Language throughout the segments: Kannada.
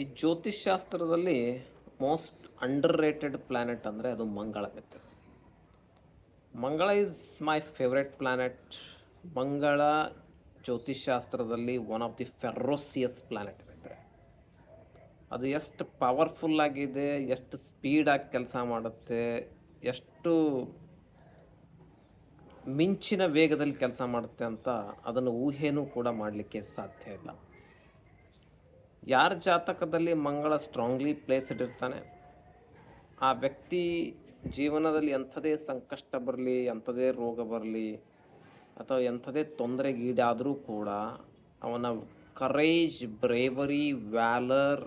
ಈ ಜ್ಯೋತಿಷ್ಶಾಸ್ತ್ರದಲ್ಲಿ ಮೋಸ್ಟ್ ಅಂಡರ್ ರೇಟೆಡ್ ಪ್ಲ್ಯಾನೆಟ್ ಅಂದರೆ ಅದು ಮಂಗಳ ಮಿತ್ರ ಮಂಗಳ is my favourite planet Mangala ಜ್ಯೋತಿಷ್ಶಾಸ್ತ್ರದಲ್ಲಿ one of the ferocious planet ಮಿತ್ರ ಅದು ಎಷ್ಟು ಪವರ್ಫುಲ್ ಆಗಿದೆ, ಎಷ್ಟು ಸ್ಪೀಡಾಗಿ ಕೆಲಸ ಮಾಡುತ್ತೆ, ಎಷ್ಟು ಮಿಂಚಿನ ವೇಗದಲ್ಲಿ ಕೆಲಸ ಮಾಡುತ್ತೆ ಅಂತ ಅದನ್ನು ಊಹೆನೂ ಕೂಡ ಮಾಡಲಿಕ್ಕೆ ಸಾಧ್ಯ ಇಲ್ಲ. ಯಾರ ಜಾತಕದಲ್ಲಿ ಮಂಗಳ ಸ್ಟ್ರಾಂಗ್ಲಿ ಪ್ಲೇಸ್ಡ್ ಇರ್ತಾನೆ? ಆ ವ್ಯಕ್ತಿ ಜೀವನದಲ್ಲಿ ಎಂಥದೇ ಸಂಕಷ್ಟ ಬರಲಿ, ಎಂಥದೇ ರೋಗ ಬರಲಿ, ಅಥವಾ ಎಂಥದೇ ತೊಂದರೆಗೀಡಾದರೂ ಕೂಡ ಅವನ ಕರೇಜ್ ಬ್ರೇವರಿ ವ್ಯಾಲರ್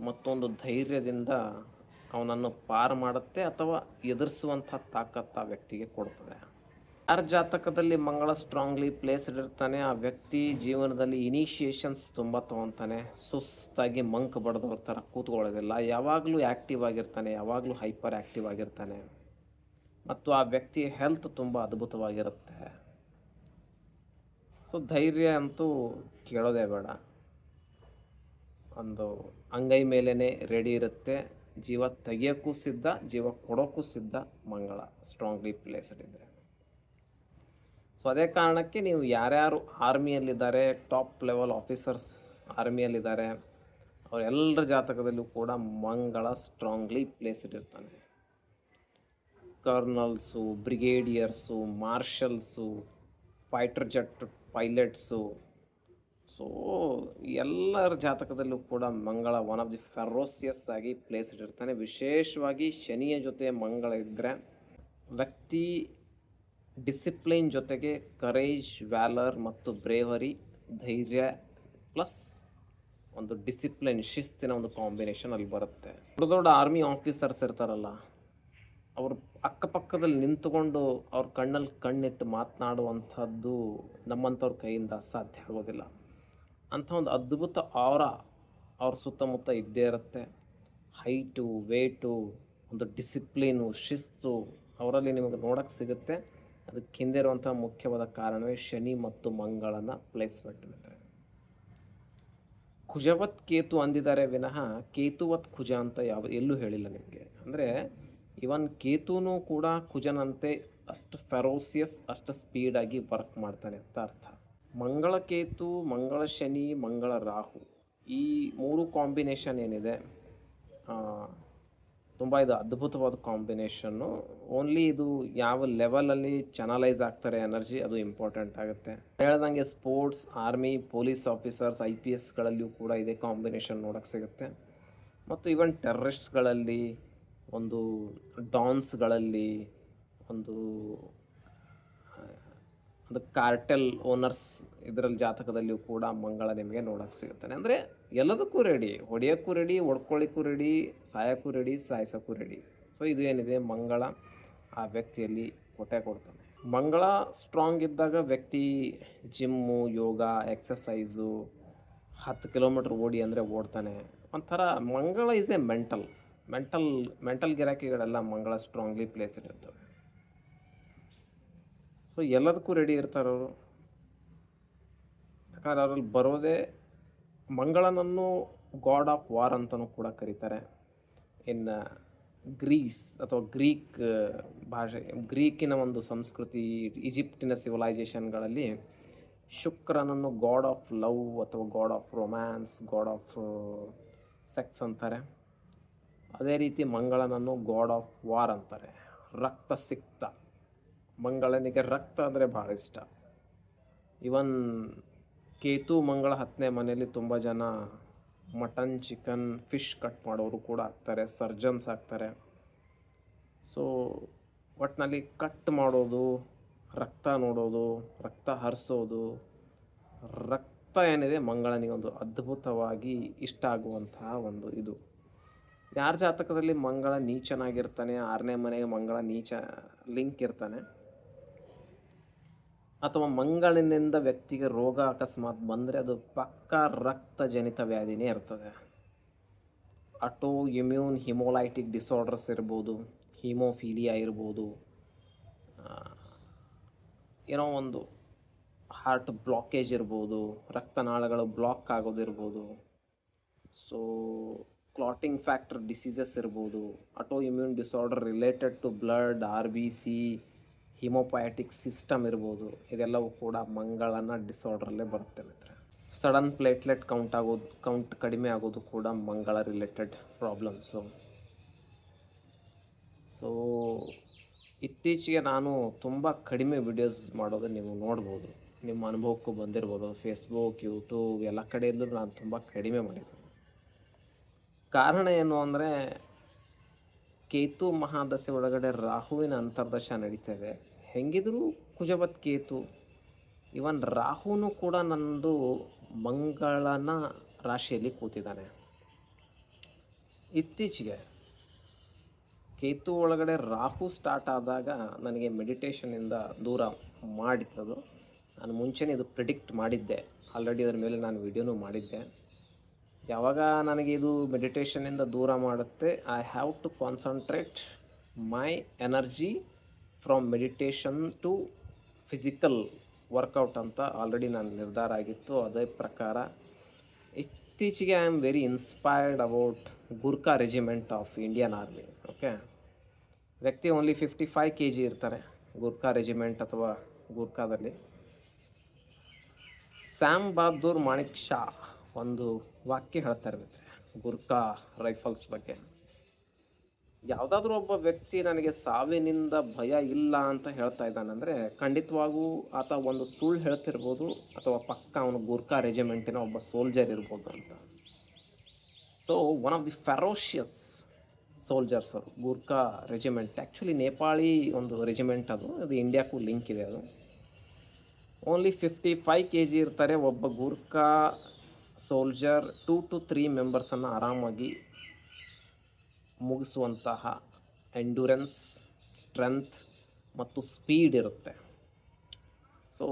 ಮತ್ತೊಂದು ಧೈರ್ಯದಿಂದ ಅವನನ್ನು ಪಾರು ಮಾಡುತ್ತೆ ಅಥವಾ ಎದುರಿಸುವಂಥ ತಾಕತ್ತು ಆ ವ್ಯಕ್ತಿಗೆ ಕೊಡ್ತದೆ. ಯಾರ ಜಾತಕದಲ್ಲಿ ಮಂಗಳ ಸ್ಟ್ರಾಂಗ್ಲಿ ಪ್ಲೇಸ್ಡ್ ಇರ್ತಾನೆ. ಆ ವ್ಯಕ್ತಿ ಜೀವನದಲ್ಲಿ ಇನಿಷಿಯೇಷನ್ಸ್ ತುಂಬ ತೊಗೊತಾನೆ. ಸುಸ್ತಾಗಿ ಮಂಕ್ ಬಡ್ದವ್ರ ಥರ ಕೂತ್ಕೊಳ್ಳೋದಿಲ್ಲ. ಯಾವಾಗಲೂ ಆ್ಯಕ್ಟಿವ್ ಆಗಿರ್ತಾನೆ, ಯಾವಾಗಲೂ ಹೈಪರ್ ಆ್ಯಕ್ಟಿವ್ ಆಗಿರ್ತಾನೆ. ಮತ್ತು ಆ ವ್ಯಕ್ತಿಯ ಹೆಲ್ತ್ ತುಂಬ ಅದ್ಭುತವಾಗಿರುತ್ತೆ. ಸೊ ಧೈರ್ಯ ಅಂತೂ ಕೇಳೋದೇ ಬೇಡ. ಒಂದು ಅಂಗೈ ಮೇಲೇ ರೆಡಿ ಇರುತ್ತೆ. ಜೀವ ತೆಗಿಯೋಕ್ಕೂ ಸಿದ್ಧ, ಜೀವ ಕೊಡೋಕ್ಕೂ ಸಿದ್ಧ ಮಂಗಳ ಸ್ಟ್ರಾಂಗ್ಲಿ ಪ್ಲೇಸ್ಡ್ ಇದೆ. ಸೊ ಅದೇ ಕಾರಣಕ್ಕೆ ನೀವು ಯಾರ್ಯಾರು ಆರ್ಮಿಯಲ್ಲಿದ್ದಾರೆ, ಟಾಪ್ ಲೆವೆಲ್ ಆಫೀಸರ್ಸ್ ಆರ್ಮಿಯಲ್ಲಿದ್ದಾರೆ ಅವರೆಲ್ಲರ ಜಾತಕದಲ್ಲೂ ಕೂಡ ಮಂಗಳ ಸ್ಟ್ರಾಂಗ್ಲಿ ಪ್ಲೇಸ್ಡ್ ಇರ್ತಾನೆ. Colonels, brigadiers, marshals, fighter jet pilots. So ಎಲ್ಲರ ಜಾತಕದಲ್ಲೂ ಕೂಡ ಮಂಗಳ ಒನ್ ಆಫ್ ದಿ ಫೆರೋಸಿಯಸ್ ಆಗಿ ಪ್ಲೇಸ್ಡ್ ಇರ್ತಾನೆ. ವಿಶೇಷವಾಗಿ ಶನಿಯ ಜೊತೆ ಮಂಗಳ ಇದ್ದರೆ ವ್ಯಕ್ತಿ ಡಿಸಿಪ್ಲಿನ್ ಜೊತೆಗೆ ಕರೇಜ್ ವ್ಯಾಲರ್ ಮತ್ತು ಬ್ರೇವರಿ ಧೈರ್ಯ ಪ್ಲಸ್ ಒಂದು ಡಿಸಿಪ್ಲಿನ್ ಶಿಸ್ತಿನ ಒಂದು ಕಾಂಬಿನೇಷನ್ ಅಲ್ಲಿ ಬರುತ್ತೆ. ದೊಡ್ಡ ದೊಡ್ಡ ಆರ್ಮಿ ಆಫೀಸರ್ಸ್ ಇರ್ತಾರಲ್ಲ, ಅವ್ರ ಅಕ್ಕಪಕ್ಕದಲ್ಲಿ ನಿಂತುಕೊಂಡು ಅವ್ರ ಕಣ್ಣಲ್ಲಿ ಕಣ್ಣಿಟ್ಟು ಮಾತನಾಡುವಂಥದ್ದು ನಮ್ಮಂಥವ್ರ ಕೈಯಿಂದ ಸಾಧ್ಯ ಆಗೋದಿಲ್ಲ. ಅಂಥ ಒಂದು ಅದ್ಭುತ ಅವರ ಅವ್ರ ಸುತ್ತಮುತ್ತ ಇದ್ದೇ ಇರುತ್ತೆ. ಹೈಟು ವೇಟು ಒಂದು ಡಿಸಿಪ್ಲಿನು ಶಿಸ್ತು, ಅವರಲ್ಲಿ ನಿಮಗೆ ನೋಡೋಕ್ಕೆ ಸಿಗುತ್ತೆ. ಅದಕ್ಕೆ ಹಿಂದೆ ಇರುವಂಥ ಮುಖ್ಯವಾದ ಕಾರಣವೇ ಶನಿ ಮತ್ತು ಮಂಗಳನ ಪ್ಲೇಸ್ಮೆಂಟ್ ಇರುತ್ತೆ ಕುಜವತ್ ಕೇತು ಅಂದಿದ್ದಾರೆ ವಿನಃ ಕೇತುವತ್ ಕುಜ ಅಂತ ಯಾವ, ಎಲ್ಲೂ ಹೇಳಿಲ್ಲ ನಿಮಗೆ. ಅಂದರೆ ಇವನ್ ಕೇತುನೂ ಕೂಡ ಕುಜನಂತೆ ಅಷ್ಟು ಫೆರೋಸಿಯಸ್ ಅಷ್ಟು ಸ್ಪೀಡಾಗಿ ವರ್ಕ್ ಮಾಡ್ತಾನೆ ಅಂತ ಅರ್ಥ. ಮಂಗಳ ಕೇತು, ಮಂಗಳ ಶನಿ, ಮಂಗಳ ರಾಹು ಈ ಮೂರು ಕಾಂಬಿನೇಷನ್ ಏನಿದೆ? ತುಂಬ ಇದು ಅದ್ಭುತವಾದ ಕಾಂಬಿನೇಷನ್ನು ಓನ್ಲಿ ಇದು ಯಾವ ಲೆವೆಲಲ್ಲಿ ಚನಲೈಸ್ ಆಗ್ತಾರೆ ಎನರ್ಜಿ ಅದು ಇಂಪಾರ್ಟೆಂಟ್ ಆಗುತ್ತೆ. ಹೇಳ್ದಂಗೆ sports army police officers I P ಎಸ್ಗಳಲ್ಲಿಯೂ ಕೂಡ ಇದೇ ಕಾಂಬಿನೇಷನ್ ನೋಡೋಕ್ಕೆ ಸಿಗುತ್ತೆ. ಮತ್ತು ಈವನ್ ಟೆರ್ರಿಸ್ಟ್ಗಳಲ್ಲಿ ಒಂದು ಡಾನ್ಸ್ಗಳಲ್ಲಿ ಒಂದು ಒಂದು ಕಾರ್ಟೆಲ್ ಓನರ್ಸ್ ಇದರಲ್ಲಿ ಜಾತಕದಲ್ಲಿಯೂ ಕೂಡ ಮಂಗಳ ನಿಮಗೆ ನೋಡೋಕ್ಕೆ ಸಿಗುತ್ತಾನೆ. ಅಂದರೆ ಎಲ್ಲದಕ್ಕೂ ರೆಡಿ ಹೊಡೆಯೋಕ್ಕೂ ರೆಡಿ ಹೊಡ್ಕೊಳ್ಳಿಕ್ಕೂ ರೆಡಿ ಸಾಯೋಕ್ಕೂ ರೆಡಿ ಸಾಯಿಸೋಕ್ಕೂ ರೆಡಿ ಸೊ ಇದು ಏನಿದೆ? ಮಂಗಳ ಆ ವ್ಯಕ್ತಿಯಲ್ಲಿ ಕೊಟ್ಟೆ ಕೊಡ್ತಾನೆ. ಮಂಗಳ ಸ್ಟ್ರಾಂಗ್ ಇದ್ದಾಗ ವ್ಯಕ್ತಿ ಜಿಮ್ಮು ಯೋಗ ಎಕ್ಸಸೈಸು ಹತ್ತು ಕಿಲೋಮೀಟ್ರ್ ಓಡಿ ಅಂದರೆ ಓಡ್ತಾನೆ. ಒಂಥರ Mangala is a mental mental mental ಗಿರಾಕಿಗಳೆಲ್ಲ Mangala strongly place ಇರ್ತವೆ ಸೊ ಎಲ್ಲದಕ್ಕೂ ರೆಡಿ ಇರ್ತಾರೆ ಅವರು. ಯಾಕಂದ್ರೆ ಅವರಲ್ಲಿ ಬರೋದೇ ಮಂಗಳನನ್ನು ಗಾಡ್ ಆಫ್ ವಾರ್ ಅಂತಲೂ ಕೂಡ ಕರೀತಾರೆ. ಇನ್ನು ಗ್ರೀಸ್ ಅಥವಾ ಗ್ರೀಕ್ ಭಾಷೆ ಗ್ರೀಕಿನ ಒಂದು ಸಂಸ್ಕೃತಿ, ಈಜಿಪ್ಟಿನ ಸಿವಿಲೈಸೇಷನ್ಗಳಲ್ಲಿ ಶುಕ್ರನನ್ನು ಗಾಡ್ ಆಫ್ ಲವ್ ಅಥವಾ god of romance god of sex ಅಂತಾರೆ. ಅದೇ ರೀತಿ ಮಂಗಳನನ್ನು ಗಾಡ್ ಆಫ್ ವಾರ್ ಅಂತಾರೆ. ರಕ್ತ ಸಿಕ್ತ ಮಂಗಳನಿಗೆ ರಕ್ತ ಅಂದರೆ ಭಾಳ ಇಷ್ಟ. ಇವನ್ ಕೇತು ಮಂಗಳ ಹತ್ತನೇ ಮನೆಯಲ್ಲಿ ತುಂಬ ಜನ ಮಟನ್, ಚಿಕನ್ ಫಿಶ್ ಕಟ್ ಮಾಡೋರು ಕೂಡ ಆಗ್ತಾರೆ ಸರ್ಜನ್ಸ್ ಆಗ್ತಾರೆ. ಸೊ ಒಟ್ಟಿನಲ್ಲಿ ಕಟ್ ಮಾಡೋದು, ರಕ್ತ ನೋಡೋದು, ರಕ್ತ ಹರಿಸೋದು, ರಕ್ತ ಏನಿದೆ ಮಂಗಳನಿಗೆ ಒಂದು ಅದ್ಭುತವಾಗಿ ಇಷ್ಟ ಆಗುವಂತಹ ಒಂದು ಇದು. ಯಾರ ಜಾತಕದಲ್ಲಿ ಮಂಗಳ ನೀಚನಾಗಿರ್ತಾನೆ, ಆರನೇ ಮನೆಗೆ ಮಂಗಳ ನೀಚ, ಲಿಂಕ್ ಇರ್ತಾನೆ ಅಥವಾ ಮಂಗಳಿನಿಂದ ವ್ಯಕ್ತಿಗೆ ರೋಗ ಅಕಸ್ಮಾತ್ ಬಂದರೆ ಅದು ಪಕ್ಕಾ ರಕ್ತಜನಿತ ವ್ಯಾಧಿನೇ ಇರ್ತದೆ. ಅಟೋ ಇಮ್ಯೂನ್ ಹಿಮೋಲೈಟಿಕ್ ಡಿಸಾರ್ಡರ್ಸ್ ಇರ್ಬೋದು ಹಿಮೋಫೀಲಿಯಾ ಇರ್ಬೋದು ಏನೋ ಒಂದು ಹಾರ್ಟ್ ಬ್ಲಾಕೇಜ್ ಇರ್ಬೋದು, ರಕ್ತನಾಳಗಳು ಬ್ಲಾಕ್ ಆಗೋದಿರ್ಬೋದು. ಸೊ ಕ್ಲಾಟಿಂಗ್ ಫ್ಯಾಕ್ಟರ್ ಡಿಸೀಸಸ್ ಇರ್ಬೋದು auto immune disorder related to blood R B C haemopoietic system ಇರ್ಬೋದು, ಇದೆಲ್ಲವೂ ಕೂಡ ಮಂಗಳನ ಡಿಸಾರ್ಡ್ರಲ್ಲೇ ಬರುತ್ತೆ ಮಿತ್ರ ಸಡನ್ ಪ್ಲೇಟ್ಲೆಟ್ ಕೌಂಟ್ ಆಗೋದು ಕೌಂಟ್ ಕಡಿಮೆ ಆಗೋದು ಕೂಡ ಮಂಗಳ ರಿಲೇಟೆಡ್ ಪ್ರಾಬ್ಲಮ್ಸು ಸೊ ಇತ್ತೀಚೆಗೆ ನಾನು ತುಂಬ ಕಡಿಮೆ ವಿಡಿಯೋಸ್ ಮಾಡೋದು ನೀವು ನೋಡ್ಬೋದು, ನಿಮ್ಮ ಅನುಭವಕ್ಕೂ ಬಂದಿರ್ಬೋದು ಫೇಸ್ಬುಕ್ ಯೂಟ್ಯೂಬ್ ಎಲ್ಲ ಕಡೆಯಿಂದಲೂ ನಾನು ತುಂಬ ಕಡಿಮೆ ಮಾಡಿದ್ದೀನಿ. ಕಾರಣ ಏನು ಅಂದರೆ ಕೇತು ಮಹಾದಶೆ ಒಳಗಡೆ ರಾಹುವಿನ ಅಂತರ್ದಶ ನಡೀತಾ ಇದೆ ಹೆಂಗಿದ್ರೂ ಕುಜಬತ್ ಕೇತು, ಇವನ್ ರಾಹುನು ಕೂಡ ನಂದು ಮಂಗಳನ ರಾಶಿಯಲ್ಲಿ ಕೂತಿದ್ದಾನೆ. ಇತ್ತೀಚೆಗೆ ಕೇತು ಒಳಗಡೆ ರಾಹು ಸ್ಟಾರ್ಟ್ ಆದಾಗ ನನಗೆ ಮೆಡಿಟೇಷನಿಂದ ದೂರ ಮಾಡಿದ್ರದು ನಾನು ಮುಂಚೆನೇ ಇದು ಪ್ರಿಡಿಕ್ಟ್ ಮಾಡಿದ್ದೆ. ಆಲ್ರೆಡಿ ಅದರ ಮೇಲೆ ನಾನು ವಿಡಿಯೋನೂ ಮಾಡಿದ್ದೆ. ಯಾವಾಗ ನನಗೆ ಇದು ಮೆಡಿಟೇಷನಿಂದ ದೂರ ಮಾಡುತ್ತೆ I have to concentrate my energy from meditation to physical workout ಅಂತ ಆಲ್ರೆಡಿ ನಾನು ನಿರ್ಧಾರ ಆಗಿತ್ತು. ಅದೇ ಪ್ರಕಾರ ಇತ್ತೀಚೆಗೆ I am very inspired about Gurkha regiment of Indian army okay ವ್ಯಕ್ತಿ only fifty five K G ಇರ್ತಾರೆ ಗುರ್ಕಾ ರೆಜಿಮೆಂಟ್ ಅಥವಾ ಗುರ್ಖಾದಲ್ಲಿ ಸ್ಯಾಮ್ ಬಹದ್ದೂರ್ ಮಾಣಿಕ್ ಶಾ ಒಂದು ವಾಕ್ಯ ಹೇಳ್ತಾರೆ ಗುರ್ಕಾ ರೈಫಲ್ಸ್ ಬಗ್ಗೆ. ಯಾವುದಾದ್ರೂ ಒಬ್ಬ ವ್ಯಕ್ತಿ ನನಗೆ ಸಾವಿನಿಂದ ಭಯ ಇಲ್ಲ ಅಂತ ಹೇಳ್ತಾ ಇದ್ದಾನಂದರೆ ಖಂಡಿತವಾಗೂ ಆತ ಒಂದು ಸುಳ್ಳು ಹೇಳ್ತಿರ್ಬೋದು ಅಥವಾ ಪಕ್ಕ ಅವನು ಗುರ್ಕಾ ರೆಜಿಮೆಂಟಿನ ಒಬ್ಬ ಸೋಲ್ಜರ್ ಇರ್ಬೋದು ಅಂತ. So one of the ferocious soldiers ಅವರು ಗೂರ್ಖಾ ರೆಜಿಮೆಂಟ್. ಆ್ಯಕ್ಚುಲಿ ನೇಪಾಳಿ ಒಂದು ರೆಜಿಮೆಂಟ್ ಅದು. ಅದು ಇಂಡಿಯಾಕ್ಕೂ ಲಿಂಕ್ ಇದೆ ಅದು. Only fifty five K G ಇರ್ತಾರೆ ಒಬ್ಬ Gurkha soldier two to three ಮೆಂಬರ್ಸನ್ನು ಆರಾಮಾಗಿ ಮುಗಿಸುವಂತಹ ಎಂಡ್ಯೂರೆನ್ಸ್, ಸ್ಟ್ರೆಂತ್ ಮತ್ತು ಸ್ಪೀಡ್ ಇರುತ್ತೆ. ಸೊ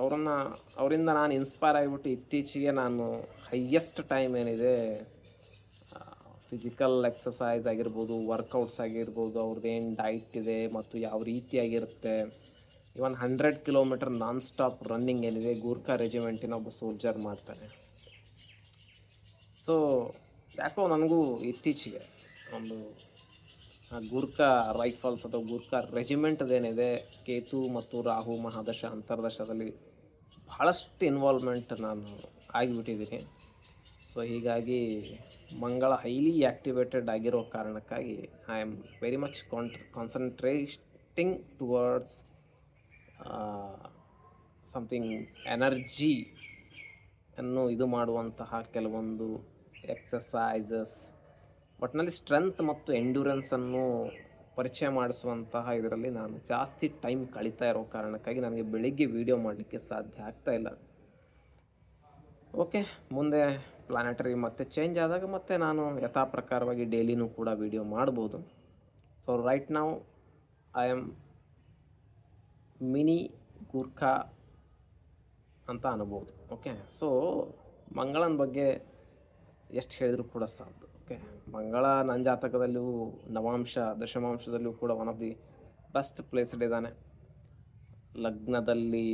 ಅವರನ್ನು, ಅವರಿಂದ ನಾನು ಇನ್ಸ್ಪೈರ್ ಆಗಿಬಿಟ್ಟು ಇತ್ತೀಚೆಗೆ ನಾನು ಹೈಯೆಸ್ಟ್ ಟೈಮ್ ಏನಿದೆ ಫಿಸಿಕಲ್ ಎಕ್ಸಸೈಸ್ ಆಗಿರ್ಬೋದು, ವರ್ಕೌಟ್ಸ್ ಆಗಿರ್ಬೋದು, ಅವ್ರದ್ದು ಏನು ಡೈಟ್ ಇದೆ ಮತ್ತು ಯಾವ ರೀತಿಯಾಗಿರುತ್ತೆ even hundred kilometre non stop running ಏನಿದೆ, ಗೂರ್ಖಾ ರೆಜಿಮೆಂಟಿನ ಒಬ್ಬ ಸೋಲ್ಜರ್ ಮಾಡ್ತಾನೆ. ಸೊ ಯಾಕೋ ನನಗೂ ಇತ್ತೀಚೆಗೆ ಒಂದು ಗೂರ್ಖಾ ರೈಫಲ್ಸ್ ಅಥವಾ ಗೂರ್ಖಾ ರೆಜಿಮೆಂಟ್ದೇನಿದೆ ಕೇತು ಮತ್ತು ರಾಹು ಮಹಾದಶ ಅಂತರ್ದಶದಲ್ಲಿ ಭಾಳಷ್ಟು ಇನ್ವಾಲ್ವ್ಮೆಂಟ್ ನಾನು ಆಗಿಬಿಟ್ಟಿದ್ದೀನಿ. ಸೊ ಹೀಗಾಗಿ ಮಂಗಳ ಹೈಲಿ ಆ್ಯಕ್ಟಿವೇಟೆಡ್ ಆಗಿರೋ ಕಾರಣಕ್ಕಾಗಿ I am very much can't concentrating towards something energy ಅನ್ನು ಇದು ಮಾಡುವಂತಹ ಕೆಲವೊಂದು ಎಕ್ಸಸೈಸಸ್ ಒಟ್ಟಿನಲ್ಲಿ ಸ್ಟ್ರೆಂತ್ ಮತ್ತು ಎಂಡ್ಯೂರೆನ್ಸನ್ನು ಪರಿಚಯ ಮಾಡಿಸುವಂತಹ ಇದರಲ್ಲಿ ನಾನು ಜಾಸ್ತಿ ಟೈಮ್ ಕಳೀತಾ ಇರೋ ಕಾರಣಕ್ಕಾಗಿ ನನಗೆ ಬೆಳಿಗ್ಗೆ ವೀಡಿಯೋ ಮಾಡಲಿಕ್ಕೆ ಸಾಧ್ಯ ಆಗ್ತಾ ಇಲ್ಲ. ಓಕೆ ಮುಂದೆ ಪ್ಲಾನೆಟರಿ ಮತ್ತೆ ಚೇಂಜ್ ಆದಾಗ ಮತ್ತೆ ನಾನು ಯಥಾ ಪ್ರಕಾರವಾಗಿ ಡೈಲಿನೂ ಕೂಡ ವೀಡಿಯೋ ಮಾಡ್ಬೋದು. ಸೊ ರೈಟ್ ನಾವು ಐ ಆಮ್ ಮಿನಿ ಗೂರ್ಖಾ ಅಂತ ಅನ್ಬೋದು. ಓಕೆ ಸೊ ಮಂಗಳನ ಬಗ್ಗೆ ಎಷ್ಟು ಹೇಳಿದರೂ ಕೂಡ ಸಾಲದು ಓಕೆ ಮಂಗಳ ನನ್ನ ಜಾತಕದಲ್ಲೂ ನವಾಂಶ ದಶಮಾಂಶದಲ್ಲೂ ಕೂಡ one of the best placed ಇದ್ದಾನೆ. ಲಗ್ನದಲ್ಲಿ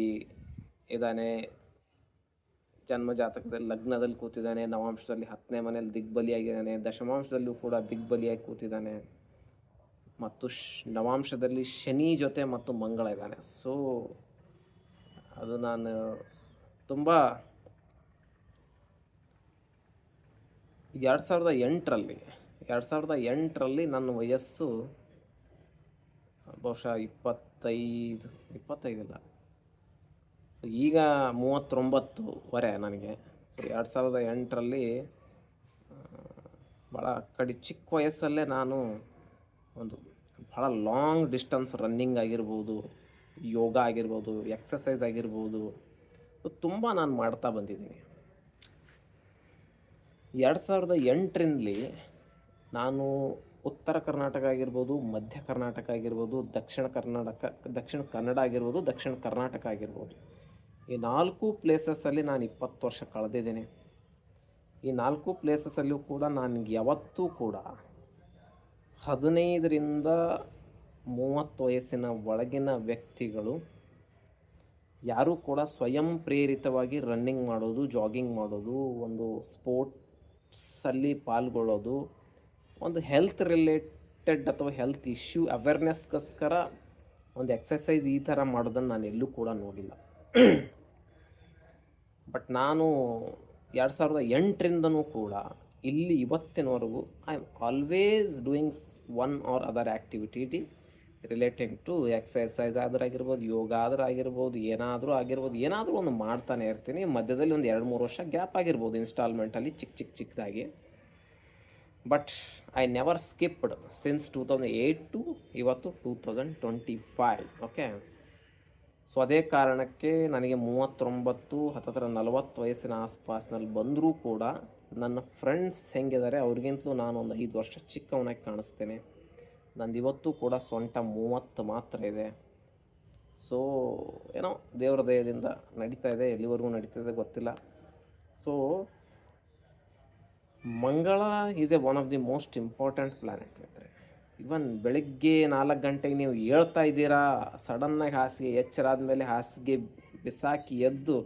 ಇದ್ದಾನೆ, ಜನ್ಮ ಜಾತಕದಲ್ಲಿ ಲಗ್ನದಲ್ಲಿ ಕೂತಿದ್ದಾನೆ, ನವಾಂಶದಲ್ಲಿ ಹತ್ತನೇ ಮನೇಲಿ ದಿಗ್ಬಲಿಯಾಗಿದ್ದಾನೆ ದಶಮಾಂಶದಲ್ಲೂ ಕೂಡ ದಿಗ್ಬಲಿಯಾಗಿ ಕೂತಿದ್ದಾನೆ. ಮತ್ತು ನವಾಂಶದಲ್ಲಿ ಶನಿ ಜೊತೆ ಮತ್ತು ಮಂಗಳ ಇದ್ದಾನೆ. ಸೊ ಅದು ನಾನು ತುಂಬ ಎರಡು ಸಾವಿರದ ಎಂಟರಲ್ಲಿ, ಎರಡು ಸಾವಿರದ ಎಂಟರಲ್ಲಿ ನನ್ನ ವಯಸ್ಸು ಬಹುಶಃ ಇಪ್ಪತ್ತೈದು, ಇಪ್ಪತ್ತೈದಿಲ್ಲ. ಈಗ ಮೂವತ್ತೊಂಬತ್ತುವರೆ ನನಗೆ. ಸೊ ಎರಡು ಸಾವಿರದ ಎಂಟರಲ್ಲಿ ಭಾಳ ಕಡಿ ಚಿಕ್ಕ ವಯಸ್ಸಲ್ಲೇ ನಾನು ಒಂದು ಭಾಳ ಲಾಂಗ್ ಡಿಸ್ಟನ್ಸ್ ರನ್ನಿಂಗ್ ಆಗಿರ್ಬೋದು, ಯೋಗ ಆಗಿರ್ಬೋದು ಎಕ್ಸಸೈಸ್ ಆಗಿರ್ಬೋದು. ತುಂಬ ನಾನು ಮಾಡ್ತಾ ಬಂದಿದ್ದೀನಿ. ಎರಡು ಸಾವಿರದ ಎಂಟರಿಂದಲಿ ನಾನು ಉತ್ತರ ಕರ್ನಾಟಕ ಆಗಿರ್ಬೋದು, ಮಧ್ಯ ಕರ್ನಾಟಕ ಆಗಿರ್ಬೋದು, ದಕ್ಷಿಣ ಕರ್ನಾಟಕ, ದಕ್ಷಿಣ ಕನ್ನಡ ಆಗಿರ್ಬೋದು, ದಕ್ಷಿಣ ಕರ್ನಾಟಕ ಆಗಿರ್ಬೋದು. ಈ ನಾಲ್ಕು ಪ್ಲೇಸಸ್ಸಲ್ಲಿ ನಾನು ಇಪ್ಪತ್ತು ವರ್ಷ ಕಳೆದಿದ್ದೇನೆ. ಈ ನಾಲ್ಕು ಪ್ಲೇಸಸ್ಸಲ್ಲೂ ಕೂಡ ನನಗೆ ಯಾವತ್ತೂ ಕೂಡ ಹದಿನೈದರಿಂದ ಮೂವತ್ತು ವಯಸ್ಸಿನ ಒಳಗಿನ ವ್ಯಕ್ತಿಗಳು ಯಾರೂ ಕೂಡ ಸ್ವಯಂ ಪ್ರೇರಿತವಾಗಿ ರನ್ನಿಂಗ್ ಮಾಡೋದು ಜಾಗಿಂಗ್ ಮಾಡೋದು, ಒಂದು ಸ್ಪೋರ್ಟ್ ಅಲ್ಲಿ ಪಾಲ್ಗೊಳ್ಳೋದು ಒಂದು ಹೆಲ್ತ್ ರಿಲೇಟೆಡ್ ಅಥವಾ ಹೆಲ್ತ್ ಇಶ್ಯೂ ಅವೇರ್ನೆಸ್ಗೋಸ್ಕರ ಒಂದು ಎಕ್ಸಸೈಸ್ ಈ ಥರ ಮಾಡೋದನ್ನು ನಾನು ಎಲ್ಲೂ ಕೂಡ ನೋಡಿಲ್ಲ. ಬಟ್ ನಾನು ಎರಡು ಸಾವಿರದ ಎಂಟರಿಂದನೂ ಕೂಡ ಇಲ್ಲಿ ಇವತ್ತಿನವರೆಗೂ I am always doings one or other activity related to exercise ಆದ್ರೂ ಆಗಿರ್ಬೋದು, ಯೋಗ ಆದ್ರೂ ಆಗಿರ್ಬೋದು, ಏನಾದರೂ ಆಗಿರ್ಬೋದು, ಏನಾದರೂ ಒಂದು ಮಾಡ್ತಾನೆ ಇರ್ತೀನಿ. ಮಧ್ಯದಲ್ಲಿ ಒಂದು ಎರಡು, ಮೂರು ವರ್ಷ ಗ್ಯಾಪ್ ಆಗಿರ್ಬೋದು ಇನ್ಸ್ಟಾಲ್ಮೆಂಟಲ್ಲಿ ಚಿಕ್ಕ ಚಿಕ್ಕ ಚಿಕ್ಕದಾಗಿ but I never skipped since two thousand eight to ಇವತ್ತು two thousand twenty five okay so ಅದೇ ಕಾರಣಕ್ಕೆ ನನಗೆ ಮೂವತ್ತೊಂಬತ್ತು, ಹತ್ತತ್ರ ನಲವತ್ತು ವಯಸ್ಸಿನ ಆಸ್ಪಾಸ್ನಲ್ಲಿ ಬಂದರೂ ಕೂಡ ನನ್ನ ಫ್ರೆಂಡ್ಸ್ ಹೆಂಗಿದ್ದಾರೆ, ಅವ್ರಿಗಿಂತಲೂ ನಾನು ಒಂದು ಐದು ವರ್ಷ ಚಿಕ್ಕವನಾಗಿ ಕಾಣಿಸ್ತೇನೆ. ನಂದು ಇವತ್ತು ಕೂಡ ಸೊಂಟ ಮೂವತ್ತು ಮಾತ್ರ ಇದೆ. ಸೊ ಏನೋ ದೇವರ ದಯದಿಂದ ನಡೀತಾ ಇದೆ, ಎಲ್ಲಿವರೆಗೂ ನಡೀತಾ ಇದೆ ಗೊತ್ತಿಲ್ಲ. So Mangala is a one of the most important planet ಮಿತ್ರೆ even ಬೆಳಿಗ್ಗೆ ನಾಲ್ಕು ಗಂಟೆಗೆ ನೀವು ಹೇಳ್ತಾ ಇದ್ದೀರಾ ಸಡನ್ನಾಗಿ ಹಾಸಿಗೆ, ಎಚ್ಚರ ಆದಮೇಲೆ ಹಾಸಿಗೆ ಬಿಸಾಕಿ ಎದ್ದು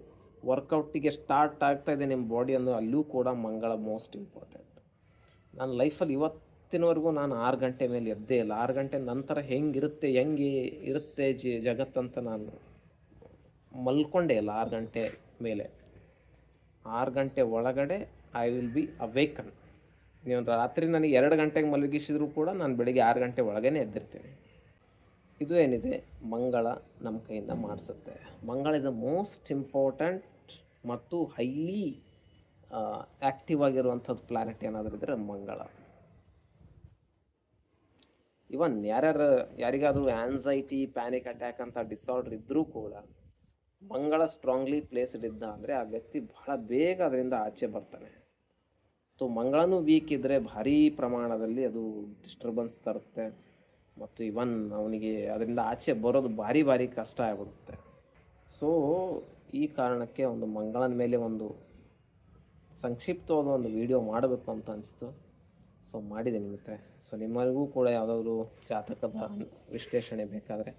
ವರ್ಕೌಟಿಗೆ ಸ್ಟಾರ್ಟ್ ಆಗ್ತಾ ಇದೆ ನಿಮ್ಮ ಬಾಡಿ ಅಂದರೆ ಅಲ್ಲೂ ಕೂಡ ಮಂಗಳ ಮೋಸ್ಟ್ ಇಂಪಾರ್ಟೆಂಟ್ ನನ್ನ ಲೈಫಲ್ಲಿ ಇವತ್ತಿನವರೆಗೂ ನಾನು ಆರು ಗಂಟೆ ಮೇಲೆ ಎದ್ದೇ ಇಲ್ಲ. ಆರು ಗಂಟೆ ನಂತರ ಹೆಂಗಿರುತ್ತೆ, ಹೆಂಗೆ ಇರುತ್ತೆ ಜಿ, ಜಗತ್ತಂತ ನಾನು ಮಲ್ಕೊಂಡೇ ಇಲ್ಲ ಆರು ಗಂಟೆ ಮೇಲೆ. ಆರು ಗಂಟೆ ಒಳಗಡೆ ಐ ವಿಲ್ ಬಿ ಅವೇಕನ್ ನೀವು ರಾತ್ರಿ ನನಗೆ ಎರಡು ಗಂಟೆಗೆ ಮಲಗಿಸಿದ್ರು ಕೂಡ ನಾನು ಬೆಳಿಗ್ಗೆ ಆರು ಗಂಟೆ ಒಳಗೇ ಎದ್ದಿರ್ತೀನಿ. ಇದು ಏನಿದೆ? ಮಂಗಳ ನಮ್ಮ ಕೈಯಿಂದ ಮಾಡಿಸುತ್ತೆ. Mangala is the most important ಮತ್ತು ಹೈಲಿ ಆ್ಯಕ್ಟಿವ್ ಆಗಿರುವಂಥದ್ದು ಪ್ಲಾನೆಟ್ ಏನಾದರೂ ಇದ್ದರೆ ಮಂಗಳ. ಇವನ್ ಯಾರ್ಯಾರು, ಯಾರಿಗಾದರೂ ಆನ್ಸೈಟಿ ಪ್ಯಾನಿಕ್ ಅಟ್ಯಾಕ್ ಅಂತ ಡಿಸಾರ್ಡರ್ ಇದ್ದರೂ ಕೂಡ ಮಂಗಳ ಸ್ಟ್ರಾಂಗ್ಲಿ ಪ್ಲೇಸ್ಡ್ ಇದ್ದ ಅಂದರೆ ಆ ವ್ಯಕ್ತಿ ಬಹಳ ಬೇಗ ಅದರಿಂದ ಆಚೆ ಬರ್ತಾನೆ. ಸೊ ಮಂಗಳನೂ ವೀಕ್ ಇದ್ದರೆ ಭಾರೀ ಪ್ರಮಾಣದಲ್ಲಿ ಅದು ಡಿಸ್ಟರ್ಬೆನ್ಸ್ ತರುತ್ತೆ. ಮತ್ತು ಇವನ್ ಅವನಿಗೆ ಅದರಿಂದ ಆಚೆ ಬರೋದು ಭಾರಿ ಭಾರಿ ಕಷ್ಟ ಆಗ್ಬಿಡುತ್ತೆ. ಸೊ ಈ ಕಾರಣಕ್ಕೆ ಒಂದು ಮಂಗಳನ ಮೇಲೆ ಒಂದು ಸಂಕ್ಷಿಪ್ತವಾದ ಒಂದು ವಿಡಿಯೋ ಮಾಡಬೇಕು ಅಂತ ಅನಿಸ್ತು. ಸೊ ಮಾಡಿದ್ದೀನಿ ಮಿತ್ರೆ ಸೊ ನಿಮ್ಮರಿಗೂ ಕೂಡ ಯಾವುದಾದ್ರು ಜಾತಕದ ವಿಶ್ಲೇಷಣೆ ಬೇಕಾದರೆ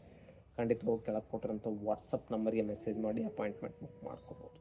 ಖಂಡಿತವಾಗಿ ಕೆಳಗೆ ಕೊಟ್ಟಿರೋಂಥ ವಾಟ್ಸಪ್ ನಂಬರ್ಗೆ ಮೆಸೇಜ್ ಮಾಡಿ ಅಪಾಯಿಂಟ್ಮೆಂಟ್ ಬುಕ್ ಮಾಡ್ಕೋಬೋದು.